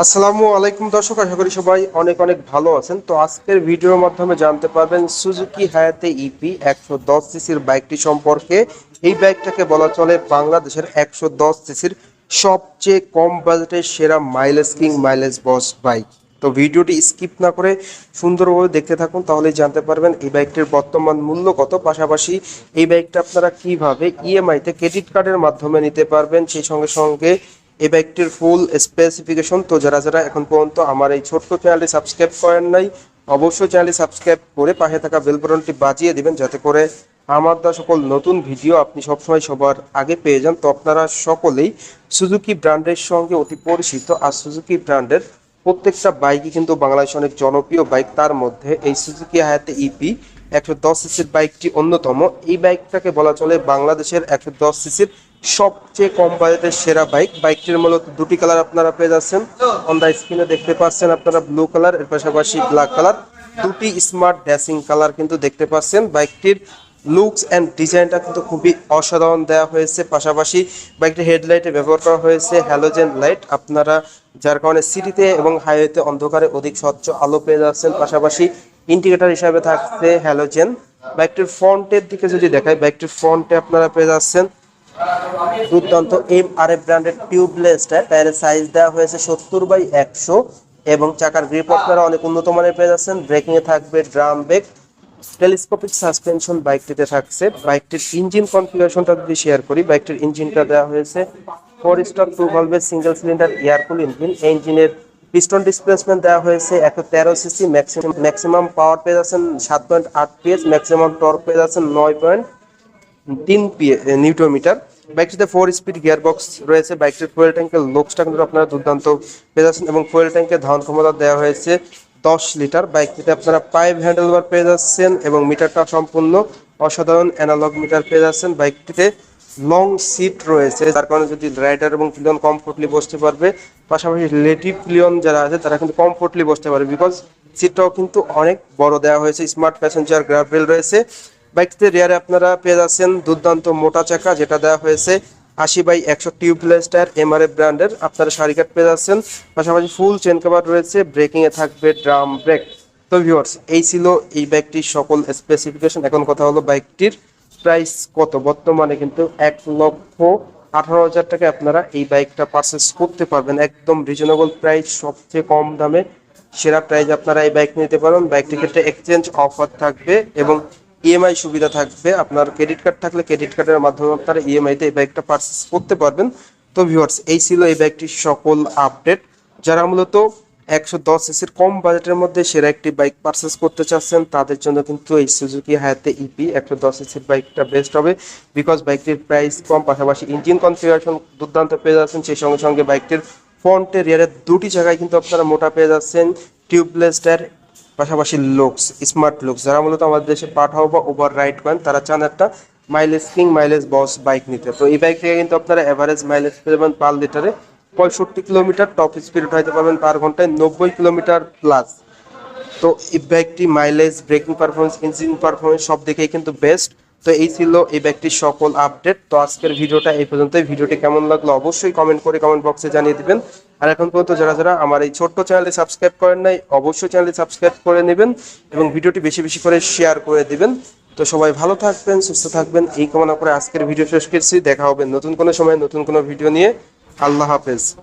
আসসালামু আলাইকুম দর্শক, আশা করি সবাই অনেক অনেক ভালো আছেন। তো আজকের ভিডিওর মাধ্যমে জানতে পারবেন সুজুকি হায়াতে ইপি একশো দশ সিসির বাইকটি সম্পর্কে। এই বাইকটাকে বলা চলে বাংলাদেশের একশো দশ সিসির সবচেয়ে কম বাজেটের সেরা mileage king mileage boss bike. তো ভিডিওটি স্কিপ না করে সুন্দরভাবে দেখতে থাকুন, তাহলেই জানতে পারবেন এই বাইকটির বর্তমান মূল্য কত। পাশাপাশি এই বাইকটা আপনারা কীভাবে ইএমআইতে ক্রেডিট কার্ডের মাধ্যমে নিতে পারবেন, সেই সঙ্গে সঙ্গে এই বাইকটির ফুল স্পেসিফিকেশন তো যারা যারা এখন পর্যন্ত আমার এই ছোট্ট চ্যানেলটি সাবস্ক্রাইব করেন নাই, অবশ্যই চ্যানেলটি সাবস্ক্রাইব করে পাশে থাকা বেল বাটনটি বাজিয়ে দিবেন, যাতে করে আমার দা সকল নতুন ভিডিও আপনি সবসময় সবার আগে পেয়ে যান। তো আপনারা সকলেই সুজুকি ব্র্যান্ডের সঙ্গে অতি পরিচিত, আর সুজুকি ব্র্যান্ডের প্রত্যেকটা বাইকই কিন্তু বাংলাদেশে অনেক জনপ্রিয় বাইক তার মধ্যে এই সুজুকি হায়াতে ইপি একশো দশ সিসির বাইকটি অন্যতম। এই বাইকটাকে বলা চলে বাংলাদেশের একশো দশ সিসির সবচেয়ে কম বাজেটের সেরা বাইক। বাইকটির মূলত দুটি কালার আপনারা পেয়ে যাচ্ছেন। অন দ্য স্ক্রিনে দেখতে পাচ্ছেন আপনারা ব্লু কালারের পাশাপাশি ব্ল্যাক কালার দুটি স্মার্ট ড্যাসিং কালার কিন্তু দেখতে পাচ্ছেন। বাইকটির লুকস অ্যান্ড ডিজাইনটা কিন্তু খুবই অসাধারণ দেওয়া হয়েছে। পাশাপাশি বাইকটির হেডলাইটে ব্যবহার করা হয়েছে হ্যালোজেন লাইট আপনারা যার কারণে সিটিতে এবং হাইওয়েতে অন্ধকারে অধিক স্বচ্ছ আলো পেয়ে যাচ্ছেন। পাশাপাশি ইন্ডিকেটর হিসাবে থাকছে হ্যালোজেন বাইকটির ফ্রন্টের দিকে যদি দেখায় বাইকটির ফ্রন্টে আপনারা পেয়ে যাচ্ছেন দুর্দান্ত এম আর এফ ব্র্যান্ডের টিউবলেস টায়ার টায়ারের সাইজ দেওয়া হয়েছে সত্তর বাই একশো, এবং চাকার গ্রিপ আপনারা অনেক উন্নত মানের পেয়ে যাচ্ছেন। ব্রেকিং এ থাকবে ড্রাম ব্রেক টেলিস্কোপিক সাসপেনশন বাইকটিতে থাকছে। বাইকটির ইঞ্জিন কনফিগারেশনটা যদি শেয়ার করি বাইকটির ইঞ্জিনটা দেওয়া হয়েছে four stroke two ভলভের single cylinder air cool engine এই ইঞ্জিনের পিস্টন ডিসপ্লেসমেন্ট দেওয়া হয়েছে একশো তেরো সিসি ম্যাক্সিমাম ম্যাক্সিমাম পাওয়ার পেয়ে যাচ্ছেন সাত পয়েন্ট আট পিএস ম্যাক্সিমাম টর্ক পেয়ে যাচ্ছেন নয় পয়েন্ট তিন পিএ নিউটোমিটার বাইকটিতে ফোর স্পিড গিয়ার বক্স রয়েছে, বাইকটির ফুয়েল ট্যাঙ্কের লোকসটা কিন্তু আপনারা দুর্দান্ত পেয়ে যাচ্ছেন এবং ফুয়েল ট্যাঙ্কের ধারণ ক্ষমতা দেওয়া হয়েছে দশ লিটার। বাইকটিতে আপনারা পাইপ হ্যান্ডেল বার পেয়ে যাচ্ছেন এবং মিটারটা সম্পূর্ণ অসাধারণ অ্যানালগ মিটার পেয়ে যাচ্ছেন। বাইকটিতে লং সিট রয়েছে, যার কারণে যদি রাইডার এবং পিলিয়ন কমফোর্টলি বসতে পারবে, পাশাপাশি লেটিভ পিলিয়ন যারা আছে, তারা কিন্তু কমফোর্টলি বসতে পারবে বিকজ সিটটাও কিন্তু অনেক বড় দেওয়া হয়েছে স্মার্ট প্যাসেঞ্জার গ্রাভেল রয়েছে। বাইকটিতে রেয়ারে আপনারা পেয়ে যাচ্ছেন দুর্দান্ত মোটা চাকা, যেটা দেওয়া হয়েছে আশি বাই একশো টিউবলেস টায়ার এমআরএফ ব্র্যান্ডের আপনারা সারি কাট পেয়ে যাচ্ছেন। পাশাপাশি ফুল চেন কভার রয়েছে ব্রেকিংয়ে থাকবে ড্রাম ব্রেক তো ভিউয়ার্স এই ছিল এই বাইকটির সকল স্পেসিফিকেশন এখন কথা হলো বাইকটির প্রাইস কত? বর্তমানে কিন্তু এক লক্ষ আঠারো হাজার টাকা আপনারা এই বাইকটা পারচেস করতে পারবেন। একদম রিজনেবল প্রাইস সবচেয়ে কম দামে সেরা প্রাইস আপনারা এই বাইক নিতে পারেন বাইকটির ক্ষেত্রে এক্সচেঞ্জ অফার থাকবে এবং ইএমআই সুবিধা থাকবে। আপনার ক্রেডিট কার্ড থাকলে ক্রেডিট কার্ডের মাধ্যমে আপনারা ইএমআইতে এই বাইকটা পারচেস করতে পারবেন। তো ভিউয়ার্স এই ছিল এই বাইকটির সকল আপডেট যারা মূলত একশো দশ সিসির কম বাজেটের মধ্যে সেরা একটি বাইক পারচেস করতে চাচ্ছেন, তাদের জন্য কিন্তু এই সুজুকি হায়াতে ইপি একশো দশ সিসির বাইকটা বেস্ট হবে বিকজ বাইকটির প্রাইস কম, পাশাপাশি ইঞ্জিন কনফিগারেশন দুর্দান্ত পেয়ে যাচ্ছেন। সেই সঙ্গে সঙ্গে বাইকটির ফ্রন্টে রিয়ারের দুটি জায়গায় কিন্তু আপনারা মোটা পেয়ে যাচ্ছেন। টিউবলেস টায়ার পাশাপাশি লুকস স্মার্ট লুকস যারা মূলত আমাদের দেশে পাঠাও বা ওভার রাইড করেন, তারা চান একটা mileage king mileage boss bike নিতে। তো এই বাইক থেকে কিন্তু আপনারা অ্যাভারেজ মাইলেজ পেয়ে যাবেন পার লিটারে পঁয়ষট্টি কিলোমিটার টপ স্পিড উঠাইতে পারবেন পার ঘন্টায় নব্বই কিলোমিটার প্লাস তো এই ব্যাগটি mileage braking performance engine performance সব দিকেই কিন্তু বেস্ট তো এই ছিল এই ব্যাগটির সকল আপডেট তো আজকের ভিডিওটা এই পর্যন্তই। ভিডিওটি কেমন লাগল অবশ্যই কমেন্ট করে কমেন্ট বক্সে জানিয়ে দিবেন। আর এখন পর্যন্ত যারা যারা আমার এই ছোট্ট চ্যানেলটি সাবস্ক্রাইব করেন নাই, অবশ্যই চ্যানেলটি সাবস্ক্রাইব করে নেবেন এবং ভিডিওটি বেশি বেশি করে শেয়ার করে দিবেন। তো সবাই ভালো থাকবেন, সুস্থ থাকবেন। এই কামনা করে আজকের ভিডিও শেষ করছি। দেখা হবে নতুন কোনো সময় নতুন কোনো ভিডিও নিয়ে। আল্লাহ হাফেজ।